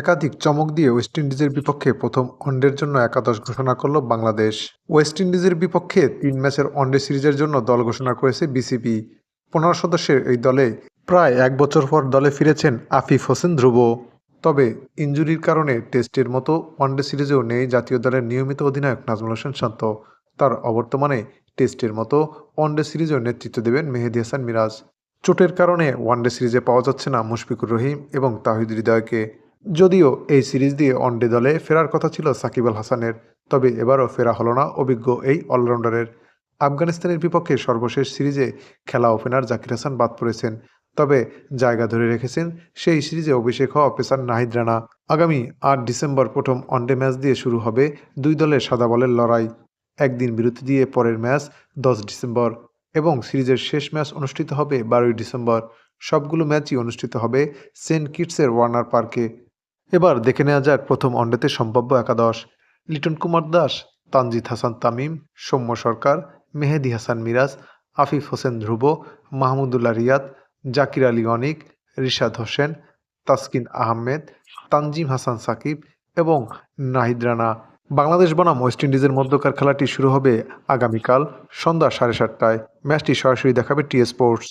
একাধিক চমক দিয়ে ওয়েস্ট ইন্ডিজের বিপক্ষে প্রথম ওয়ানডের জন্য একাদশ ঘোষণা করল বাংলাদেশ। ওয়েস্ট ইন্ডিজের বিপক্ষে তিন ম্যাচের ওয়ানডে সিরিজের জন্য দল ঘোষণা করেছে বিসিবি পনেরো সদস্যের এই দলে প্রায় এক বছর পর দলে ফিরেছেন আফিফ হোসেন ধ্রুব। তবে ইনজুরির কারণে টেস্টের মতো ওয়ানডে সিরিজেও নেই জাতীয় দলের নিয়মিত অধিনায়ক নাজমুল হোসেন শান্ত। তার অবর্তমানে টেস্টের মতো ওয়ানডে সিরিজেও নেতৃত্ব দেবেন মেহেদি হাসান মিরাজ। চোটের কারণে ওয়ানডে সিরিজে পাওয়া যাচ্ছে না মুশফিকুর রহিম এবং তাহিদ হৃদয়কে। যদিও এই সিরিজ দিয়ে ওয়ানডে দলে ফেরার কথা ছিল সাকিব আল হাসানের, তবে এবারও ফেরা হলো না অভিজ্ঞ এই অলরাউন্ডারের। আফগানিস্তানের বিপক্ষে সর্বশেষ সিরিজে খেলা ওপেনার জাকির হাসান বাদ পড়েছেন, তবে জায়গা ধরে রেখেছেন সেই সিরিজে অভিষেক হওয়া পেসার নাহিদ রানা। আগামী আট ডিসেম্বর প্রথম ওয়ানডে ম্যাচ দিয়ে শুরু হবে দুই দলের সাদা বলের লড়াই। একদিন বিরতি দিয়ে পরের ম্যাচ দশ ডিসেম্বর এবং সিরিজের শেষ ম্যাচ অনুষ্ঠিত হবে বারোই ডিসেম্বর। সবগুলো ম্যাচই অনুষ্ঠিত হবে সেন্ট কিটসের ওয়ার্নার পার্কে। এবার দেখে নেওয়া যাক প্রথম ওয়ানডেতে সম্ভাব্য একাদশ। লিটন কুমার দাস, তানজিদ হাসান তামিম, সৌম্য সরকার, মেহেদি হাসান মিরাজ, আফিফ হোসেন ধ্রুব, মাহমুদুল্লাহ রিয়াদ, জাকির আলী অনিক, রিশাদ হোসেন, তাসকিন আহমেদ, তানজিম হাসান সাকিব এবং নাহিদ রানা। বাংলাদেশ বনাম ওয়েস্ট ইন্ডিজের মধ্যকার খেলাটি শুরু হবে আগামীকাল সন্ধ্যা সাড়ে সাতটায়। ম্যাচটি সরাসরি দেখাবে টি স্পোর্টস।